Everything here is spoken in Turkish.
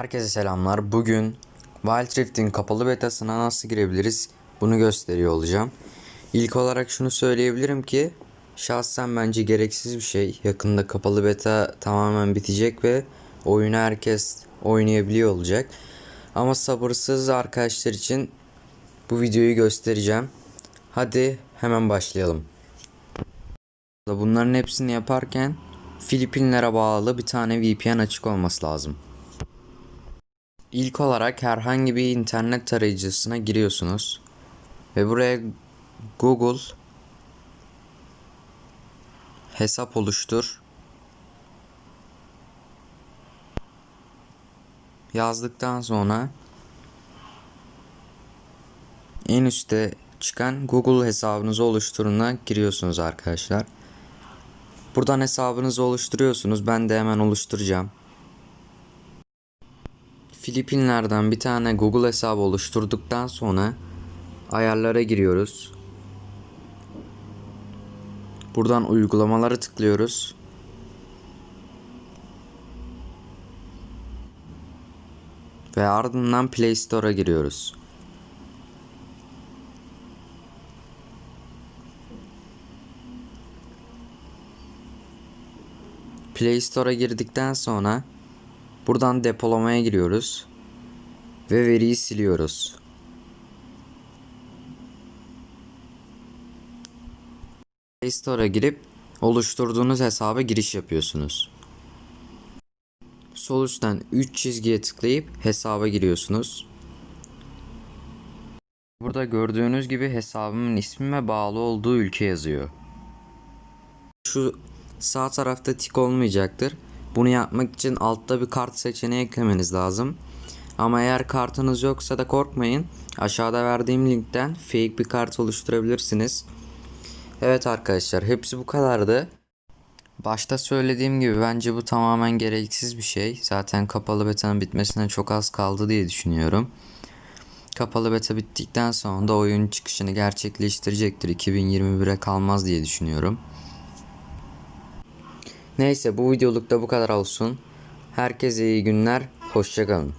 Herkese selamlar. Bugün Wild Rift'in kapalı betasına nasıl girebiliriz bunu gösteriyor olacağım. İlk olarak şunu söyleyebilirim ki şahsen bence gereksiz bir şey. Yakında kapalı beta tamamen bitecek ve oyunu herkes oynayabiliyor olacak. Ama sabırsız arkadaşlar için bu videoyu göstereceğim. Hadi hemen başlayalım. Bunların hepsini yaparken Filipinlere bağlı bir tane VPN açık olması lazım. İlk olarak herhangi bir internet tarayıcısına giriyorsunuz ve buraya Google hesap oluştur yazdıktan sonra en üstte çıkan Google hesabınızı oluşturuna giriyorsunuz arkadaşlar. Buradan hesabınızı oluşturuyorsunuz. Ben de hemen oluşturacağım. Filipinler'den bir tane Google hesabı oluşturduktan sonra ayarlara giriyoruz. Buradan uygulamaları tıklıyoruz. Ve ardından Play Store'a giriyoruz. Play Store'a girdikten sonra buradan depolamaya giriyoruz ve veriyi siliyoruz. Play Store'a girip oluşturduğunuz hesaba giriş yapıyorsunuz. Sol üstten 3 çizgiye tıklayıp hesaba giriyorsunuz. Burada gördüğünüz gibi hesabımın ismi ve bağlı olduğu ülke yazıyor. Şu sağ tarafta tik olmayacaktır. Bunu yapmak için altta bir kart seçeneği eklemeniz lazım. Ama eğer kartınız yoksa da korkmayın. Aşağıda verdiğim linkten fake bir kart oluşturabilirsiniz. Evet arkadaşlar hepsi bu kadardı. Başta söylediğim gibi bence bu tamamen gereksiz bir şey. Zaten kapalı betanın bitmesine çok az kaldı diye düşünüyorum. Kapalı beta bittikten sonra da oyun çıkışını gerçekleştirecektir. 2021'e kalmaz diye düşünüyorum. Neyse bu videoluk da bu kadar olsun. Herkese iyi günler. Hoşçakalın.